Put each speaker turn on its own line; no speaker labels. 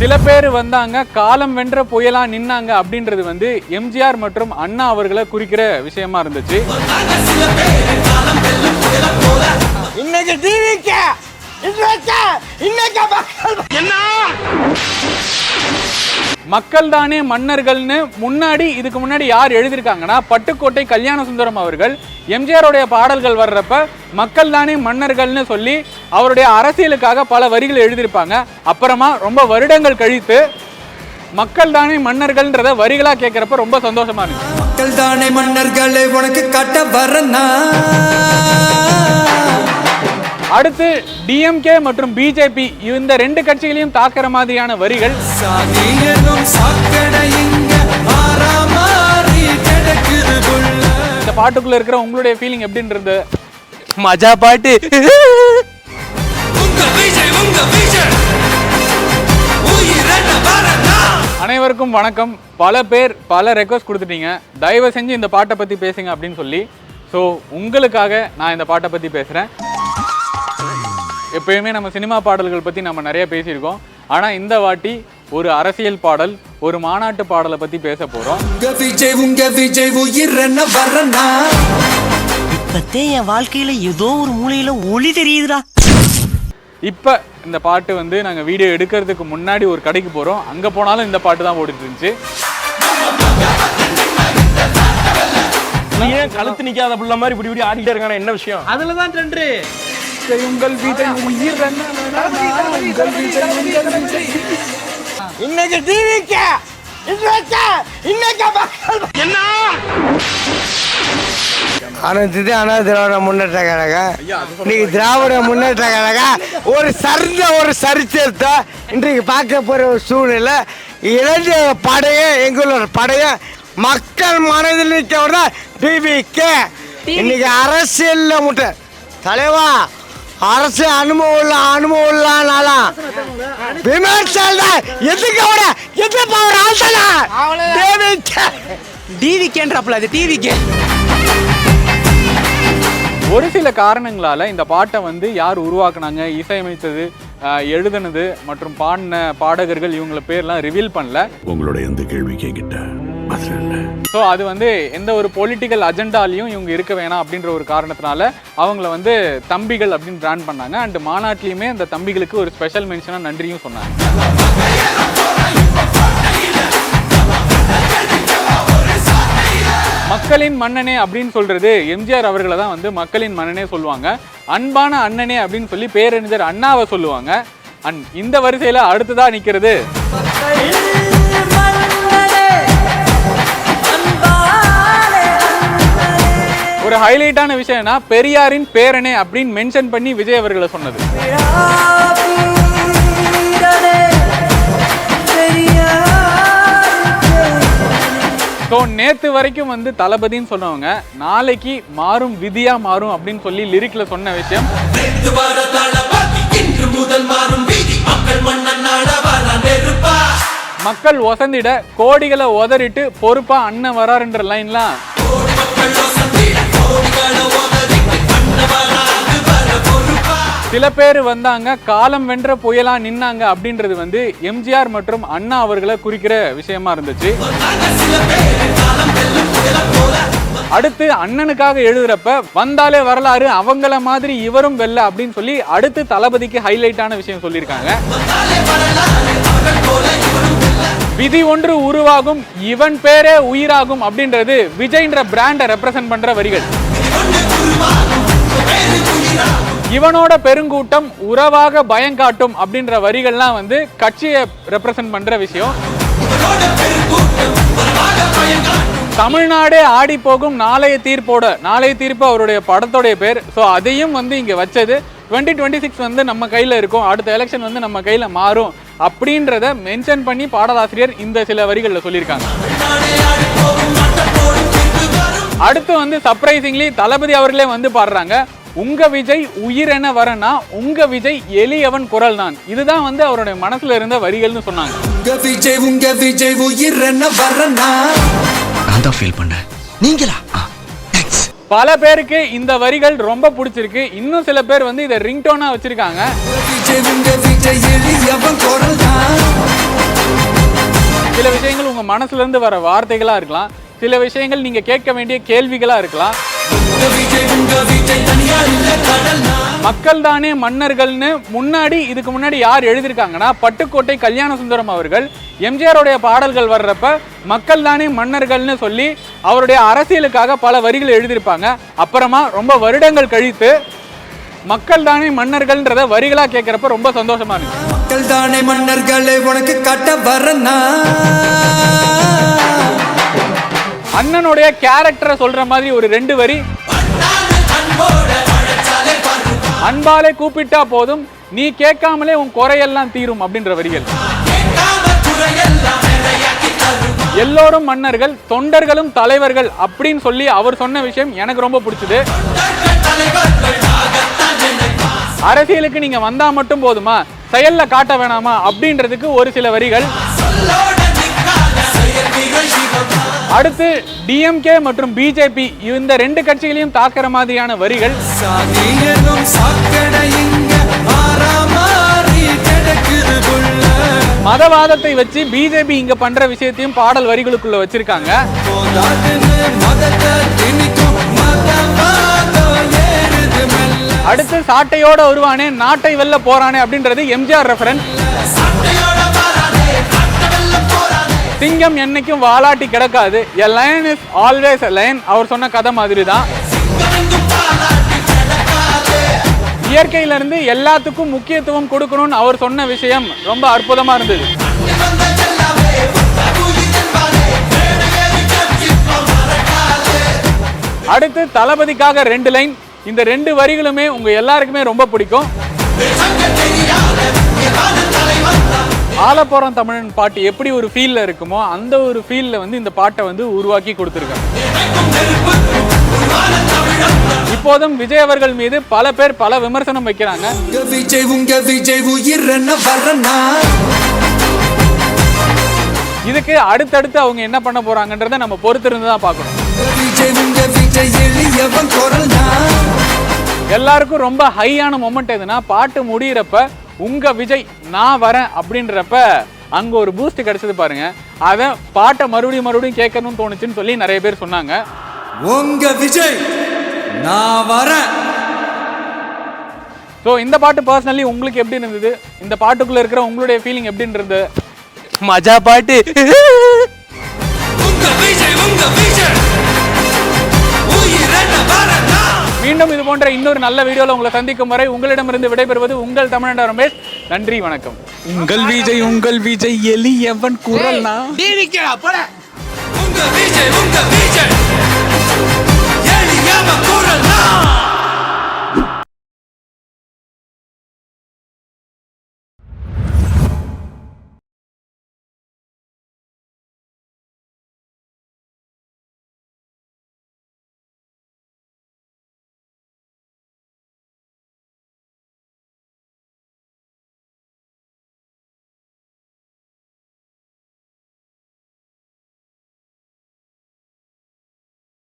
சில பேர் வந்தாங்க காலம் வென்ற புயலா நின்னாங்க அப்படின்றது வந்து எம்ஜிஆர் மற்றும் அண்ணா அவர்களை குறிக்கிற விஷயமா இருந்துச்சு.
இன்னைக்கு டிவிக்க இன்னைக்கு இன்னைக்கு மக்கள்
தானே மன்னர்கள்னு முன்னாடி இதுக்கு முன்னாடி யார் எழுதியிருக்காங்கன்னா பட்டுக்கோட்டை கல்யாண சுந்தரம் அவர்கள் எம்ஜிஆருடைய பாடல்கள் வர்றப்ப மக்கள் தானே மன்னர்கள்னு சொல்லி அவருடைய அரசியலுக்காக பல வரிகள் எழுதியிருப்பாங்க. அப்புறமா ரொம்ப வருடங்கள் கழித்து மக்கள் தானே மன்னர்கள்ன்றத வரிகளா கேட்குறப்ப ரொம்ப சந்தோஷமா இருக்கு
மக்கள் தானே மன்னர்களை உனக்கு கட்ட வரனா
அடுத்து டிஎம்கே மற்றும் பிஜேபி இந்த ரெண்டு கட்சிகளையும் தாக்குற மாதிரியான வரிகள். இந்த பாட்டுக்குள்ள இருக்கிற உங்களுடைய ஃபீலிங் எப்படின்றது?
மஜா பாட்டு.
அனைவருக்கும் வணக்கம். பல பேர் பல ரெக்வஸ்ட் கொடுத்துட்டீங்க. தயவு செஞ்சு இந்த பாட்டை பற்றி பேசுங்க அப்படின்னு சொல்லி. ஸோ உங்களுக்காக நான் இந்த பாட்டை பற்றி பேசுகிறேன் எப்பயுமே நம்ம சினிமா பாடல்கள் பற்றி நம்ம நிறைய பேசியிருக்கோம். ஆனால் இந்த வாட்டி ஒரு அரசியல் பாடல் ஒரு மாநாட்டு பாடலை பற்றி பேச போகிறோம்
இப்பத்தே என் வாழ்க்கையில ஏதோ ஒரு மூலையில ஒளி தெரியுதுடா.
இப்போ இந்த பாட்டு வந்து நாங்கள் வீடியோ எடுக்கிறதுக்கு முன்னாடி ஒரு கடைக்கு போகிறோம் அங்கே போனாலும் இந்த பாட்டு தான் ஓடிட்டு இருந்துச்சு.
நீ ஏன் கழுத்து நிக்காத புள்ள மாதிரி இப்படி இப்படி ஆடிட்டே இருக்கான? என்ன விஷயம்?
அதுல தான் ட்ரெண்டு
உங்கள் வீட்டை உயிர் என்ன உங்கள் வீட்டை உங்கள் வீட்டை
இன்னைக்கு டிவிக்க இன்னைக்கு இன்னைக்கு மக்கள் அனைத்து அண்ணா திராவிட முன்னேற்ற கழகம் இன்னைக்கு திராவிட முன்னேற்ற கழகம் ஒரு சரிந்த ஒரு சரித்திரத்தை இன்றைக்கு பார்க்க போற ஒரு சூழ்நிலை. இளைஞ படையும் எங்களோட படையும் மக்கள் மனதில் நிற்க டிவிக்கு இன்னைக்கு அரசியல்ல முட்டை. தலைவா அரசு அனுபவம் உள்ள அனுபவம் உள்ளனாலாம் விமர்சனம் தான் எதுக்கு அவட எதுக்கு அவர் ஆசனா டிவிக்கு
டிவிக்கேன்றாப்ல அது டிவிக்கே
ஒரு சில காரணங்களால இந்த பாட்டை வந்து யார் உருவாக்குனாங்க இசையமைத்தது எழுதுனது மற்றும் பாடின பாடகர்கள் இவங்கள பேர்லாம் ரிவீல் பண்ணல.
உங்களோட எந்த கேள்வி கேட்கிட்ட பதில் இல்லை
ஸோ அது வந்து எந்த ஒரு பொலிட்டிக்கல் அஜெண்டாலையும் இவங்க இருக்க வேணாம் அப்படின்ற ஒரு காரணத்தினால அவங்கள வந்து தம்பிகள் அப்படின்னு பிராண்ட் பண்ணாங்க. அண்ட் மாநாட்டிலையுமே அந்த தம்பிகளுக்கு ஒரு ஸ்பெஷல் மென்ஷனாக நன்றியும் சொன்னாங்க. மக்களின் மன்னனே அப்படின்னு சொல்றது எம்ஜிஆர் அவர்களை தான் வந்து மக்களின் மன்னனே சொல்லுவாங்க. அன்பான அண்ணனே அப்படின்னு சொல்லி பேரறிஞர் அண்ணாவை சொல்லுவாங்க. அண்ட் இந்த வரிசையில அடுத்ததா நிக்கிறது. ஒரு ஹைலைட்டான விஷயம்னா பெரியாரின் பேரனே அப்படின்னு மென்ஷன் பண்ணி விஜய் அவர்களை சொன்னது. ஸோ நேத்து வரைக்கும் வந்து தளபதின்னு சொன்னவங்க நாளைக்கு மாறும் விதியா மாறும் அப்படின்னு சொல்லி லிரிக்ல சொன்ன விஷயம்.
மக்கள்
ஒசந்திட கோடிகளை உதறிட்டு பொறுப்பா அண்ணன் வராருன்ற லைன்லாம் சில பேர் வந்தாங்க காலம் வென்ற புயலா நின்னாங்க அப்படின்றது வந்து எம்ஜிஆர் மற்றும் அண்ணா அவர்களை குறிக்கிற விஷயமா இருந்துச்சு. அடுத்து அண்ணனுக்காக எழுதுறப்ப வந்தாலே வரலாறு அவங்கள மாதிரி இவரும் வெல்ல அப்படின்னு சொல்லி அடுத்து தளபதிக்கு ஹைலைட்டான விஷயம் சொல்லியிருக்காங்க. விதி ஒன்று உருவாகும் இவன் பேரே உயிராகும் அப்படின்றது விஜய்ன்ற பிராண்டை ரெப்ரசன்ட் பண்ற வரிகள். இவனோட பெருங்கூட்டம் உறவாக பயங்காட்டும் அப்படின்ற வரிகள்லாம் வந்து கட்சியை ரெப்ரசன்ட் பண்ற விஷயம். தமிழ்நாடே ஆடி போகும் நாளைய தீர்ப்போட நாளைய தீர்ப்பு அவருடைய படத்தோடைய பேர். ஸோ அதையும் வந்து இங்கே வச்சது. டுவெண்ட்டி டுவெண்ட்டி சிக்ஸ் வந்து நம்ம கையில் இருக்கும். அடுத்த எலெக்ஷன் வந்து நம்ம கையில் மாறும் அப்படின்றத மென்ஷன் பண்ணி பாடலாசிரியர் இந்த சில வரிகளில் சொல்லியிருக்காங்க. அடுத்து வந்து சர்ப்ரைசிங்லி தளபதி அவர்களே வந்து பாடுறாங்க. உங்க விஜய் உயிரென வரனா உங்க விஜய் எளியவன் குரல் தான் இதுதான் வந்து அவருடைய மனசுல இருந்த வரிகள்னு சொன்னாங்க.
உங்க விஜய் உங்க விஜய் உயிரென வரனா?
நான் தான் ஃபீல் பண்ணேன். நீங்களா?
பல பேருக்கு இந்த வரிகள் ரொம்ப பிடிச்சிருக்கு. இன்னும் சில பேர் வந்து இதை ரிங்டோனா வச்சிருக்காங்க. சில விஷயங்கள் உங்க மனசுல இருந்து வர வார்த்தைகளா இருக்கலாம். சில விஷயங்கள் நீங்க கேட்க வேண்டிய கேள்விகளா இருக்கலாம். மக்கள் தானே மன்னர்கள்னு முன்னாடி இதுக்கு முன்னாடி யார் எழுதியிருக்காங்கன்னா பட்டுக்கோட்டை கல்யாண சுந்தரம் அவர்கள் எம்ஜிஆருடைய பாடல்கள் வர்றப்ப மக்கள் தானே மன்னர்கள்னு சொல்லி அவருடைய அரசியலுக்காக பல வரிகள் எழுதியிருப்பாங்க. அப்புறமா ரொம்ப வருடங்கள் கழித்து மக்கள் தானே மன்னர்கள்ன்றத வரிகளாக கேட்குறப்ப ரொம்ப சந்தோஷமா இருக்கு
மக்கள் தானே மன்னர்களை உனக்கு கட்ட வரனா
அண்ணனுடைய கேரக்டரை சொல்ற மாதிரி ஒரு ரெண்டு வரி. அன்பாலே கூப்பிட்டா போதும். நீ கேட்காமலே உன் குறையெல்லாம் தீரும் அப்படின்ற வரிகள். எல்லோரும் மன்னர்கள் தொண்டர்களும் தலைவர்கள் அப்படின்னு சொல்லி அவர் சொன்ன விஷயம் எனக்கு ரொம்ப பிடிச்சது. அரசியலுக்கு நீங்க வந்தா மட்டும் போதுமா? செயல்ல காட்ட வேணாமா? அப்படின்றதுக்கு ஒரு சில வரிகள். அடுத்து டிஎம்கே மற்றும் பிஜேபி இந்த ரெண்டு கட்சிகளையும் தாக்குற மாதிரியான வரிகள். மதவாதத்தை வச்சு பிஜேபி இங்க பண்ற விஷயத்தையும் பாடல் வரிகளுக்குள்ள வச்சிருக்காங்க. அடுத்து சாட்டையோட வருவானே நாட்டை வெல்ல போறானே அப்படின்றது எம்ஜிஆர் ரெஃபரன்ஸ் சிங்கம் என்னைக்கும் வாலாட்டி கிடக்காது. A lion is always a lion அவர் சொன்ன கதை மாதிரி தான் இயற்கையிலிருந்து எல்லாத்துக்கும் முக்கியத்துவம் கொடுக்கணும்னு அவர் சொன்ன விஷயம் ரொம்ப அற்புதமா இருந்தது. அடுத்து தளபதிக்காக ரெண்டு லைன் இந்த ரெண்டு வரிகளுமே உங்க எல்லாருக்குமே ரொம்ப பிடிக்கும். ஆலப்புறம் தமிழன் பாட்டு எப்படி ஒரு ஃபீல்ல இருக்குமோ அந்த ஒரு ஃபீல்ல வந்து இந்த பாட்டை வந்து உருவாக்கி கொடுத்துருக்காங்க. இப்போதும் விஜய் அவர்கள் மீது பல பேர் பல விமர்சனம் வைக்கிறாங்க. இதுக்கு அடுத்தடுத்து அவங்க என்ன பண்ண போறாங்கன்றதை நம்ம பொறுத்திருந்து தான் பார்க்கணும். எல்லாருக்கும் ரொம்ப ஹையான மொமெண்ட் எதுனா பாட்டு முடியிறப்ப உங்க விஜய் நான் வரேன் அப்படின்றப்ப அங்க ஒரு பூஸ்ட் கிடைச்சது பாருங்க. அதை பாட்டை மறுபடியும் மறுபடியும் கேட்கணும்னு தோணுச்சுன்னு சொல்லி நிறைய பேர் சொன்னாங்க.
உங்க விஜய் நான் வரேன்.
ஸோ இந்த பாட்டு பர்சனலி உங்களுக்கு எப்படி இருந்தது? இந்த பாட்டுக்குள்ள இருக்கிற உங்களுடைய ஃபீலிங் எப்படி இருந்தது?
மஜா பாட்டு.
மீண்டும் இது போன்ற இன்னொரு நல்ல வீடியோல உங்களை சந்திக்கும் வரை உங்களிடமிருந்து விடைபெறுவது உங்கள் தமிழண்ட ரமேஷ். நன்றி வணக்கம். உங்கள் விஜய் உங்கள் விஜய் எலியவன் குரல்